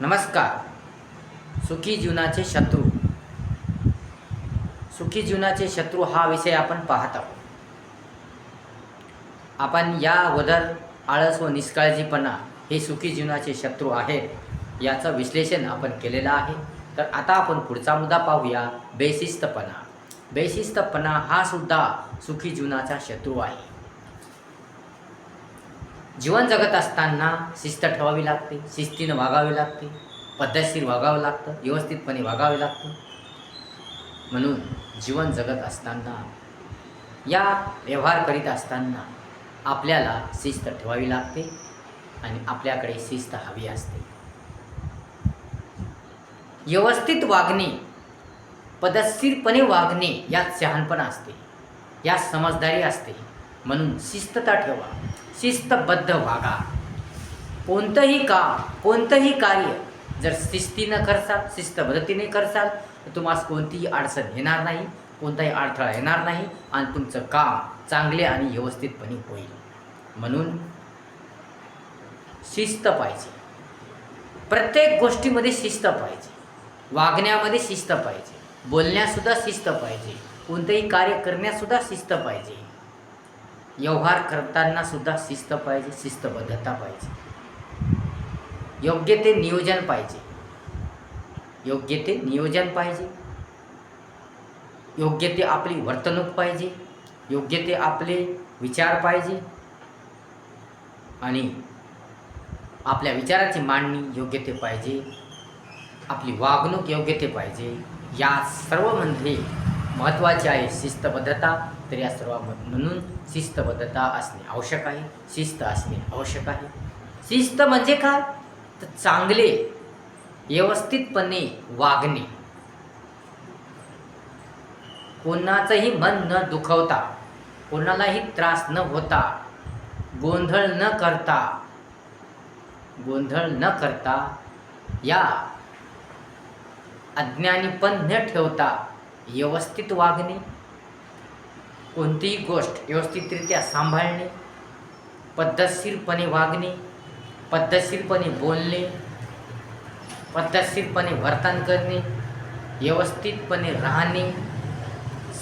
नमस्कार. सुखी जीवनाचे शत्रू. सुखी जीवनाचे शत्रू हा विषय आपण पाहत आहोत. आपण या अगोदर आळस व निष्काळजीपणा हे सुखी जीवनाचे शत्रू आहेत याचं विश्लेषण आपण केलेलं आहे. तर आता आपण पुढचा मुद्दा पाहूया बेशिस्तपणा. बेशिस्तपणा हा सुद्धा सुखी जीवनाचा शत्रू आहे. जीवन जगत असताना शिस्त ठेवावी लागते शिस्तीनं वागावे लागते पद्धतशीर वागावं लागतं व्यवस्थितपणे वागावे लागतं. म्हणून जीवन जगत असताना या व्यवहार करीत असताना आपल्याला शिस्त ठेवावी लागते आणि आपल्याकडे शिस्त हवी असते. व्यवस्थित वागणे पद्धतशीरपणे वागणे यात शहाणपण असते यात समजदारी असते. म्हणून शिस्तता ठेवा. शिस्तबद्ध वागा कोणतंही काम कोणतंही कार्य जर शिस्तीनं करसाल शिस्तबद्धतीने करसाल तर तुम्हाला कोणतीही अडचण येणार नाही कोणताही अडथळा येणार नाही आणि तुमचं काम चांगले आणि व्यवस्थितपणे होईल. म्हणून शिस्त पाहिजे. प्रत्येक गोष्टीमध्ये शिस्त पाहिजे. वागण्यामध्ये शिस्त पाहिजे. बोलण्यासुद्धा शिस्त पाहिजे. कोणतंही कार्य करण्यासुद्धा शिस्त पाहिजे. व्यवहार करताना सुद्धा शिस्त पाहिजे शिस्तबद्धता पाहिजे. योग्य ते नियोजन पाहिजे. योग्य ते नियोजन पाहिजे. योग्य ते आपली वर्तणूक पाहिजे. योग्य ते आपले विचार पाहिजे. आणि आपल्या विचाराची मांडणी योग्य ते पाहिजे. आपली वागणूक योग्य ते पाहिजे. या सर्वमध्ये म्हणजे महत्त्वाचे आहे शिस्तबद्धता. तर या सर्व म्हणून शिस्तबद्धता असणे आवश्यक आहे. शिस्त असणे आवश्यक आहे. शिस्त म्हणजे काय? तर चांगले व्यवस्थितपणे वागणे. कोणाचंही मन न दुखवता कोणालाही त्रास न होता गोंधळ न करता गोंधळ न करता या अज्ञानीपण न ठेवता व्यवस्थित वागणे. कोणतीही गोष्ट व्यवस्थितरित्या सांभाळणे पद्धतशीरपणे वागणे पद्धतशीरपणे बोलणे पद्धतशीरपणे वर्तन करणे व्यवस्थितपणे राहणे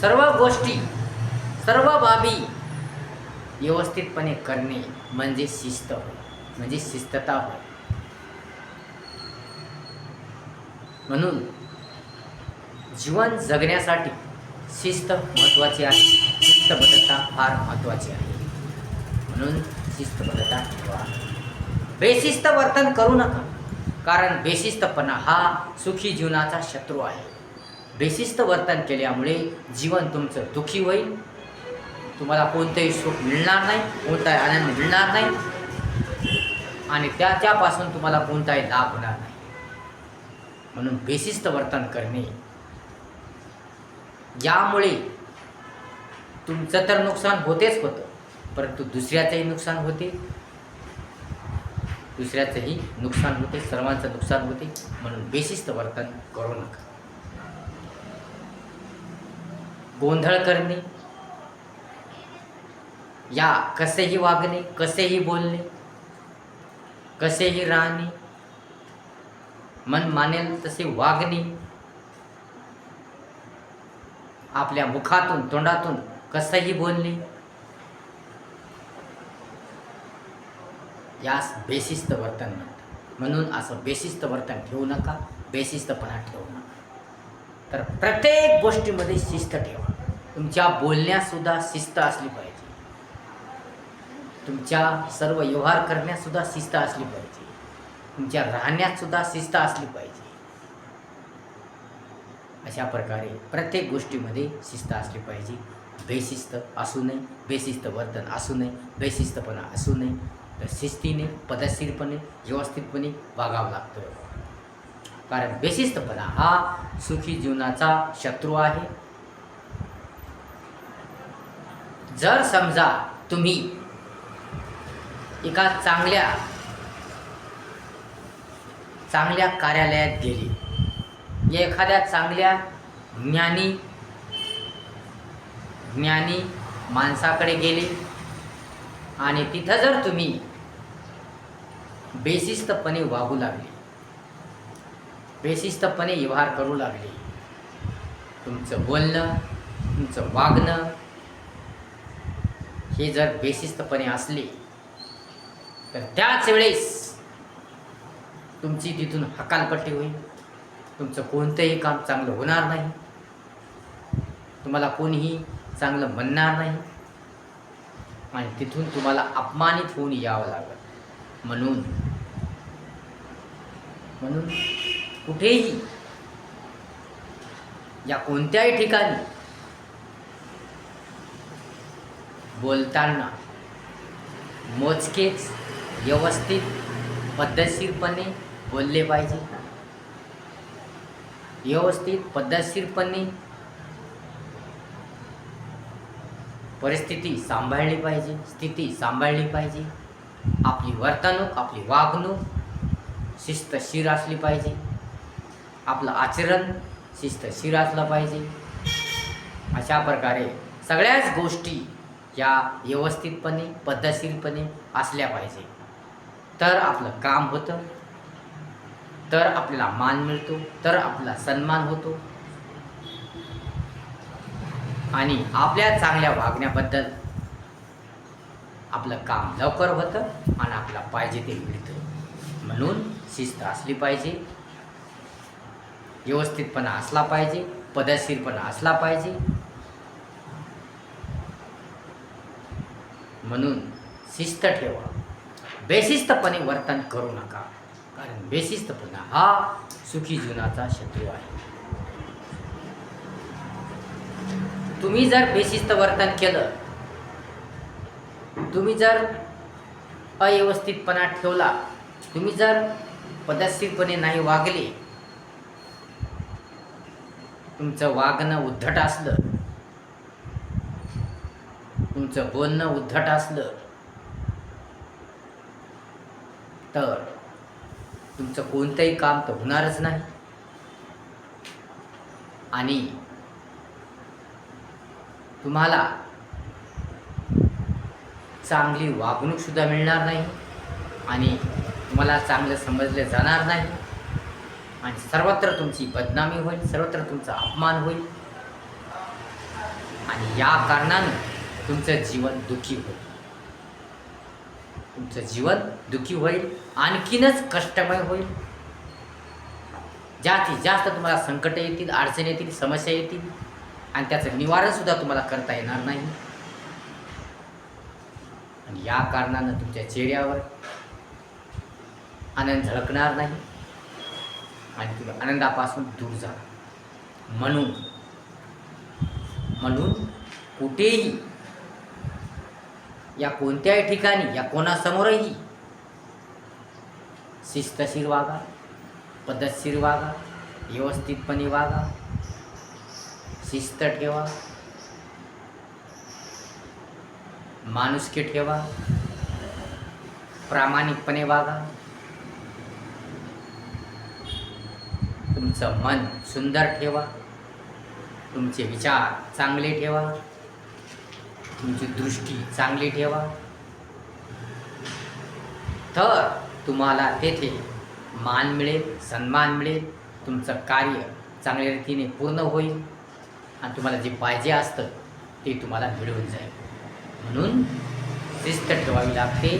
सर्व गोष्टी सर्व बाबी व्यवस्थितपणे करणे म्हणजे शिस्त होय म्हणजे शिस्तता होय. म्हणून जीवन जगण्यासाठी शिस्त महत्त्वाची आहे. शिस्तबद्धता फार महत्त्वाची आहे. म्हणून शिस्तबद्धता ठेवा. बेशिस्त वर्तन करू नका. कारण बेशिस्तपणा हा सुखी जीवनाचा शत्रू आहे. बेशिस्त वर्तन केल्यामुळे जीवन तुमचं दुःखी होईल. तुम्हाला कोणतंही सुख मिळणार नाही कोणताही आनंद मिळणार नाही. आणि त्याच्यापासून तुम्हाला कोणताही लाभ होणार नाही. म्हणून बेशिस्त वर्तन करणे यामुळे तुमचं तर नुकसान होतेच होतं परंतु दुसऱ्याचंही नुकसान होते. दुसऱ्याचंही नुकसान होते सर्वांचं नुकसान होते म्हणून बेशिस्त वर्तन करू नका. गोंधळ करणे या कसेही वागणे कसेही बोलणे कसेही राहणे मन मानेल तसे वागणे आपल्या मुखातून तोंडातून कसंही बोलणे यास बेशिस्त वर्तन म्हणतात. म्हणून असं बेशिस्त वर्तन ठेवू नका बेशिस्तपणा ठेवू नका. तर प्रत्येक गोष्टीमध्ये शिस्त ठेवा. तुमच्या बोलण्यातसुद्धा शिस्त असली पाहिजे. तुमच्या सर्व व्यवहार करण्यातसुद्धा शिस्त असली पाहिजे. तुमच्या राहण्यातसुद्धा शिस्त असली पाहिजे. अशा प्रकारे प्रत्येक गोष्टीमध्ये शिस्त असली पाहिजे. बेशिस्त असू नये बेशिस्त वर्तन असू नये बेशिस्तपणा असू नये. तर शिस्तीने पदशीरपणे व्यवस्थितपणे वागावं लागतं. कारण बेशिस्तपणा हा सुखी जीवनाचा शत्रू आहे. जर समजा तुम्ही एका चांगल्या चांगल्या कार्यालयात गेले एखाद्या चांगल्या ज्ञानी ज्ञानी माणसाकडे गेले आणि तिथं जर तुम्ही बेशिस्तपणे वागू लागले बेशिस्तपणे व्यवहार करू लागले तुमचं बोलणं तुमचं वागणं हे जर बेशिस्तपणे असले तर त्याच वेळेस तुमची तिथून हकालपट्टी होईल. तुमचं कोणतंही काम चांगलं होणार नाही. तुम्हाला कोणीही चांगलं म्हणणार नाही. आणि तिथून तुम्हाला अपमानित होऊन यावं लागत म्हणून म्हणून कुठेही या कोणत्याही ठिकाणी बोलताना मोजकेच व्यवस्थित पद्धतशीरपणे बोलले पाहिजे. व्यवस्थित पद्धतशीरपणे परिस्थिती सांभाळली पाहिजे स्थिती सांभाळली पाहिजे. आपली वर्तणूक आपली वागणूक शिस्तशीर असली पाहिजे. आपलं आचरण शिस्तशीर असलं पाहिजे. अशा प्रकारे सगळ्याच गोष्टी या व्यवस्थितपणे पद्धतशीरपणे असल्या पाहिजे. तर आपलं काम होतं. तर आपल्याला मान मिळतो तर आपला सन्मान होतो. आणि आपल्या चांगल्या वागण्याबद्दल आपलं काम लवकर होतं आणि आपला पाहिजे ते मिळतं. म्हणून शिस्त असली पाहिजे व्यवस्थितपणा असला पाहिजे पदशीरपणा असला पाहिजे. म्हणून शिस्त ठेवा. बेशिस्तपणे वर्तन करू नका. कारण बेशिस्तपणा हा सुखी जीवनाचा शत्रू आहे. तुम्ही जर बेशिस्त वर्तन केलं तुम्ही जर अव्यवस्थितपणा ठेवला तुम्ही जर पद्धतशीरपणे नाही वागले तुमचं वागणं उद्धट असलं तुमचं बोलणं उद्धट असलं तर तुमचं कोणतंही काम तर होणारच नाही. आणि तुम्हाला चांगली वागणूकसुद्धा मिळणार नाही आणि तुम्हाला चांगलं समजलं जाणार नाही. आणि सर्वत्र तुमची बदनामी होईल सर्वत्र तुमचा अपमान होईल. आणि या कारणानं तुमचं जीवन दुःखी होईल. तुमचं जीवन दुःखी होईल आणखीनच कष्टमय होईल. जास्तीत जास्त तुम्हाला संकट येतील अडचण येतील समस्या येतील आणि त्याचं निवारणसुद्धा तुम्हाला करता येणार नाही. आणि या कारणानं तुमच्या चेहऱ्यावर आनंद झळकणार नाही आणि तुम्ही आनंदापासून दूर जा. म्हणून म्हणून कुठेही या कोणत्याही ठिकाणी या कोणासमोरही. शिस्तशीर वागा पद्धतशीर वागा व्यवस्थितपणे वागा शिस्त ठेवा. माणुसकी ठेवा. प्रामाणिकपणे वागा. तुमचं मन सुंदर ठेवा. तुमचे विचार चांगले ठेवा. तुमची दृष्टी चांगली ठेवा. तर तुम्हाला तेथे मान मिळेल सन्मान मिळेल तुमचं कार्य चांगल्या रीतीने पूर्ण होईल आणि तुम्हाला जे पाहिजे असतं ते तुम्हाला मिळून जाईल. म्हणून शिस्त ठेवावी लागते.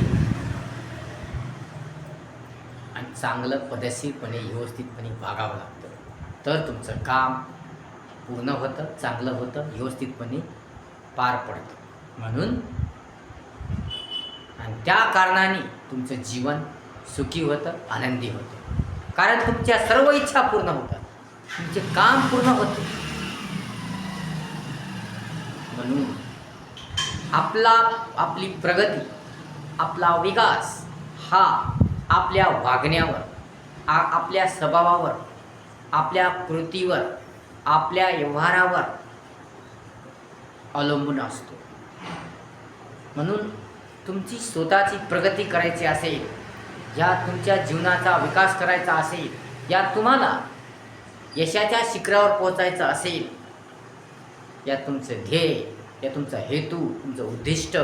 आणि चांगलं पद्धतशीरपणे व्यवस्थितपणे वागावं लागतं. तर तुमचं काम पूर्ण होतं चांगलं होतं व्यवस्थितपणे पार पडतं. म्हणून आणि त्या कारणाने तुमचं जीवन सुखी होतं आनंदी होतं. कारण तुमच्या सर्व इच्छा पूर्ण होतात. तुमचे काम पूर्ण होते. म्हणून आपला आपली प्रगती आपला विकास हा आपल्या वागण्यावर आ आपल्या स्वभावावर आपल्या कृतीवर आपल्या व्यवहारावर अवलंबून असतो. म्हणून तुमची स्वतःची प्रगती करायची असेल या तुमच्या जीवनाचा विकास करायचा असेल या तुम्हाला यशाच्या शिखरावर पोहोचायचं असेल या तुमचं ध्येय या तुमचा हेतू तुमचं उद्दिष्ट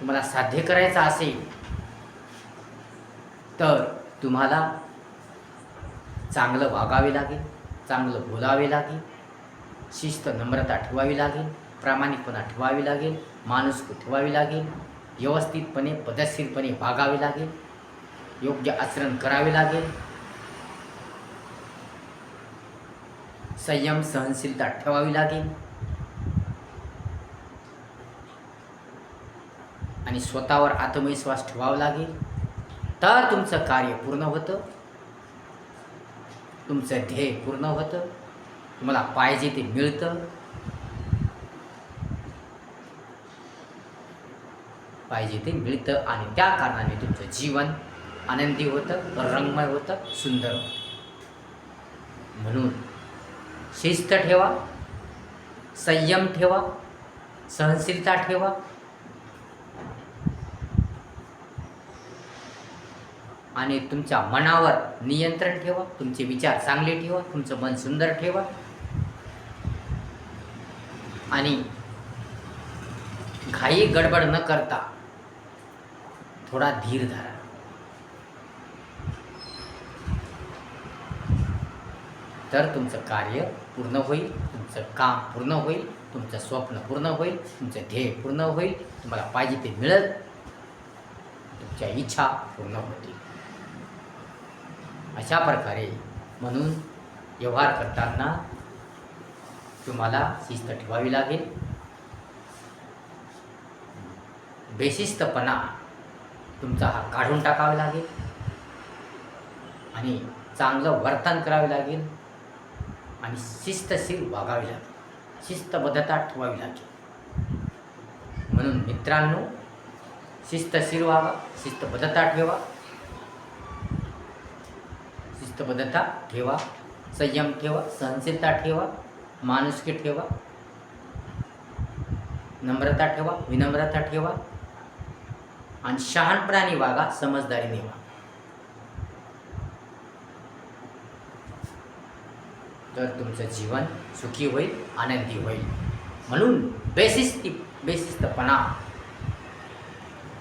तुम्हाला साध्य करायचं असेल तर तुम्हाला चांगलं वागावे लागेल चांगलं बोलावे लागेल शिस्त नम्रता ठेवावी लागेल प्रामाणिकपणा ठेवावी लागेल माणुसकी ठेवावी लागेल व्यवस्थितपणे पद्धतशीरपणे वागावे लागेल योग्य आचरण करावे लागेल. संयम सहनशीलता ठेवावी लागेल. आणि स्वतःवर आत्मविश्वास ठेवावा लागेल. तर तुमचं कार्य पूर्ण होतं. तुमचं ध्येय पूर्ण होतं. तुम्हाला पाहिजे ते मिळतं. पाहिजे ते मिळतं आणि त्या कारणाने तुमचं जीवन आनंदी होतं रंगमय होतं सुंदर होतं. म्हणून शिस्त ठेवा संयम ठेवा सहनशीलता ठेवा. आणि तुमच्या मनावर नियंत्रण ठेवा तुमचे विचार चांगले ठेवा तुमचं मन सुंदर ठेवा. आणि घाई गडबड न करता थोडा धीर धरा. तर तुमचं कार्य पूर्ण होईल तुमचं काम पूर्ण होईल तुमचं स्वप्न पूर्ण होईल तुमचं ध्येय पूर्ण होईल तुम्हाला पाहिजे ते मिळेल. तुमच्या इच्छा पूर्ण होतील. अशा प्रकारे म्हणून व्यवहार करताना तुम्हाला शिस्त ठेवावी लागेल. बेशिस्तपणा तुमचा हा काढून टाकावा लागेल. आणि चांगलं वर्तन करावे लागेल. आणि शिस्तशीर वागावी लागेल. शिस्तबद्धता ठेवावी लागेल. म्हणून मित्रांनो शिस्तशीर वागा शिस्तबद्धता ठेवा. शिस्तबद्धता ठेवा संयम ठेवा सहनशीलता ठेवा माणुसकी ठेवा. नम्रता ठेवा विनम्रता ठेवा. आणि शहाणपणाने वागा समजदारीने वागा. तर तुमचं जीवन सुखी होईल आनंदी होईल. म्हणून बेशिस्ती बेशिस्तपणा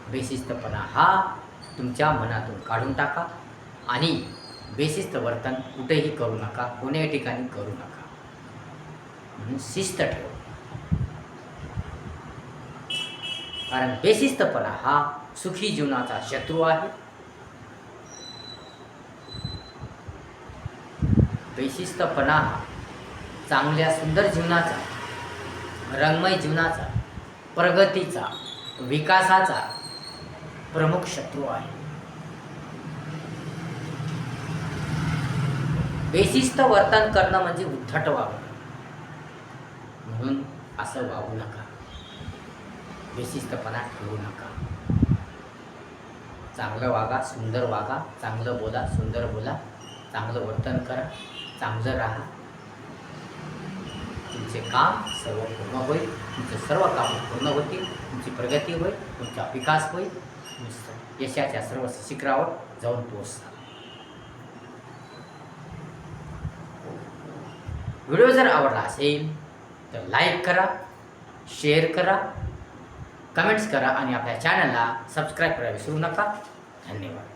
बेशिस्तपणा हा तुमच्या मनातून काढून टाका आणि बेशिस्त वर्तन कुठेही करू नका कोण्याही ठिकाणी करू नका. म्हणून शिस्त ठेवा. कारण बेशिस्तपणा हा सुखी जीवनाचा शत्रू आहे. बेशिस्तपणा हा चांगल्या सुंदर जीवनाचा रंगमय जीवनाचा प्रगतीचा विकासाचा प्रमुख शत्रू आहे. बेशिस्त वर्तन करणं म्हणजे उद्धट वागणं म्हणून असं वागू नका. बेशिस्तपणा ठेवू नका. चांगलं वागा सुंदर वागा चांगलं बोला सुंदर बोला चांगलं वर्तन करा चांगलं राहा. तुमचे काम सर्व पूर्ण होईल तुमचे सर्व कामं पूर्ण होतील तुमची प्रगती होईल तुमचा विकास होईल. यशाच्या सर्व शिखरावर जाऊन पोहोचता. व्हिडिओ जर आवडला असेल तर लाईक करा शेअर करा कमेंट्स करा आणि आपल्या चॅनलला सबस्क्राईब करायला विसरू नका. धन्यवाद.